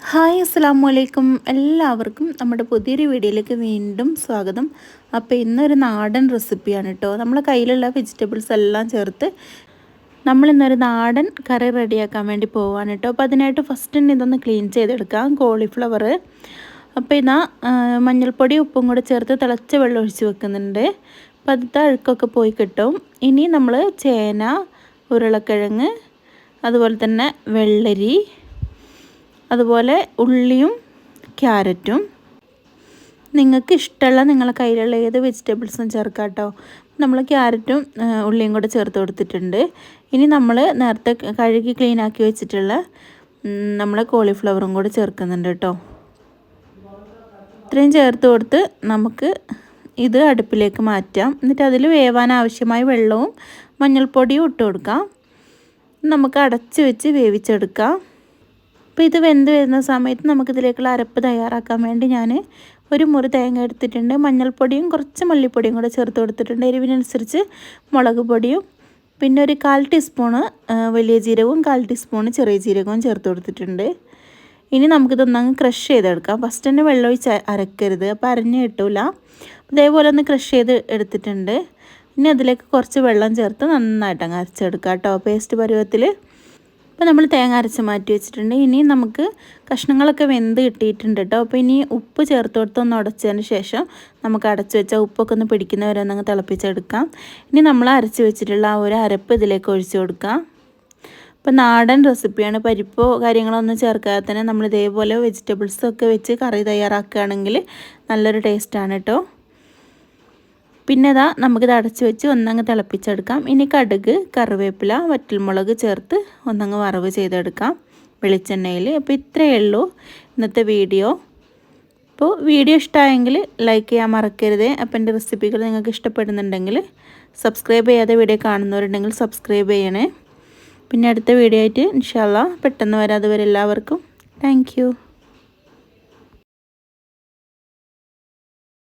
Hi അസ്സാം വലൈക്കും എല്ലാവർക്കും നമ്മുടെ പുതിയൊരു വീഡിയോയിലേക്ക് വീണ്ടും സ്വാഗതം. അപ്പോൾ ഇന്നൊരു നാടൻ റെസിപ്പിയാണ് കേട്ടോ നമ്മളെ കയ്യിലുള്ള വെജിറ്റബിൾസ് എല്ലാം ചേർത്ത് നമ്മളിന്നൊരു നാടൻ കറി റെഡിയാക്കാൻ വേണ്ടി പോവാണ് കേട്ടോ അപ്പോൾ അതിനായിട്ട് ഫസ്റ്റ് തന്നെ ഇതൊന്ന് ക്ലീൻ ചെയ്തെടുക്കാം കോളിഫ്ലവർ അപ്പോൾ ഇതാ മഞ്ഞൾപ്പൊടി ഉപ്പും കൂടെ ചേർത്ത് തിളച്ച വെള്ളം ഒഴിച്ച് വെക്കുന്നുണ്ട്. അപ്പോൾ അത് അഴുക്കൊക്കെ പോയി കിട്ടും. ഇനി നമ്മൾ ചേന ഉരുളക്കിഴങ്ങ് അതുപോലെ തന്നെ വെള്ളരി അതുപോലെ ഉള്ളിയും ക്യാരറ്റും. നിങ്ങൾക്ക് ഇഷ്ടമുള്ള നിങ്ങളെ കയ്യിലുള്ള ഏത് വെജിറ്റബിൾസും ചേർക്കാം കേട്ടോ നമ്മൾ ക്യാരറ്റും ഉള്ളിയും കൂടെ ചേർത്ത് കൊടുത്തിട്ടുണ്ട്. ഇനി നമ്മൾ നേരത്തെ കഴുകി ക്ലീൻ ആക്കി വെച്ചിട്ടുള്ള നമ്മൾ കോളിഫ്ലവറും കൂടെ ചേർക്കുന്നുണ്ട് കേട്ടോ. ഇത്രയും ചേർത്ത് കൊടുത്ത് നമുക്ക് ഇത് അടുപ്പിലേക്ക് മാറ്റാം. എന്നിട്ട് അതിൽ വേവാൻ ആവശ്യമായ വെള്ളവും മഞ്ഞൾപ്പൊടിയും ഇട്ട് കൊടുക്കാം. നമുക്ക് അടച്ച് വെച്ച് വേവിച്ചെടുക്കാം. അപ്പോൾ ഇത് വെന്ത് വരുന്ന സമയത്ത് നമുക്കിതിലേക്കുള്ള അരപ്പ് തയ്യാറാക്കാൻ വേണ്ടി ഞാൻ ഒരു മുറി തേങ്ങ എടുത്തിട്ടുണ്ട്. മഞ്ഞൾപ്പൊടിയും കുറച്ച് മല്ലിപ്പൊടിയും കൂടെ ചേർത്ത് കൊടുത്തിട്ടുണ്ട്. എരിവിനനുസരിച്ച് മുളക് പൊടിയും പിന്നെ ഒരു കാൽ ടീസ്പൂണ് വലിയ ജീരകവും കാൽ ടീസ്പൂണ് ചെറിയ ജീരകവും ചേർത്ത് കൊടുത്തിട്ടുണ്ട്. ഇനി നമുക്കിതൊന്നങ്ങ് ക്രഷ് ചെയ്തെടുക്കാം. ഫസ്റ്റ് തന്നെ വെള്ളമൊഴിച്ച് അരക്കരുത്. അപ്പോൾ അരഞ്ഞ് കിട്ടൂല. അതേപോലെ ഒന്ന് ക്രഷ് ചെയ്ത് എടുത്തിട്ടുണ്ട്. ഇനി അതിലേക്ക് കുറച്ച് വെള്ളം ചേർത്ത് നന്നായിട്ട് അങ്ങ് അരച്ചെടുക്കാം കേട്ടോ. പേസ്റ്റ് പരുവത്തിൽ അപ്പോൾ നമ്മൾ തേങ്ങ അരച്ച് മാറ്റി വെച്ചിട്ടുണ്ട്. ഇനി നമുക്ക് കഷ്ണങ്ങളൊക്കെ വെന്ത് കിട്ടിയിട്ടുണ്ട് കേട്ടോ അപ്പോൾ ഇനി ഉപ്പ് ചേർത്ത് കൊടുത്തൊന്ന് ഉടച്ചതിന് ശേഷം നമുക്ക് അടച്ച് വെച്ചാൽ ഉപ്പൊക്കെ ഒന്ന് പിടിക്കുന്നവരെ ഒന്ന് തിളപ്പിച്ചെടുക്കാം. ഇനി നമ്മൾ അരച്ച് വെച്ചിട്ടുള്ള ആ ഒരു അരപ്പ് ഇതിലേക്ക് ഒഴിച്ചു കൊടുക്കാം. അപ്പോൾ നാടൻ റെസിപ്പിയാണ്. പരിപ്പോ കാര്യങ്ങളൊന്നും ചേർക്കാതെ തന്നെ നമ്മൾ ഇതേപോലെ വെജിറ്റബിൾസൊക്കെ വെച്ച് കറി തയ്യാറാക്കുകയാണെങ്കിൽ നല്ലൊരു ടേസ്റ്റാണ് കേട്ടോ പിന്നെ ഇതാ നമുക്കിത് അടച്ചു വെച്ച് ഒന്നങ്ങ് തിളപ്പിച്ചെടുക്കാം. ഇനി കടുക് കറിവേപ്പില വറ്റൽമുളക് ചേർത്ത് ഒന്നങ്ങ് വറവ് ചെയ്തെടുക്കാം. വെളിച്ചെണ്ണയിൽ അപ്പോൾ ഇത്രയേ ഉള്ളൂ ഇന്നത്തെ വീഡിയോ. അപ്പോൾ വീഡിയോ ഇഷ്ടമായെങ്കിൽ ലൈക്ക് ചെയ്യാൻ മറക്കരുത്. അപ്പോൾ എന്റെ റെസിപ്പികൾ നിങ്ങൾക്ക് ഇഷ്ടപ്പെടുന്നുണ്ടെങ്കിൽ സബ്സ്ക്രൈബ് ചെയ്യാതെ വീഡിയോ കാണുന്നവരുണ്ടെങ്കിൽ സബ്സ്ക്രൈബ് ചെയ്യണേ. പിന്നെ അടുത്ത വീഡിയോ ആയിട്ട് ഇൻഷാല്ല പെട്ടെന്ന് വരാതെ വരെ എല്ലാവർക്കും താങ്ക്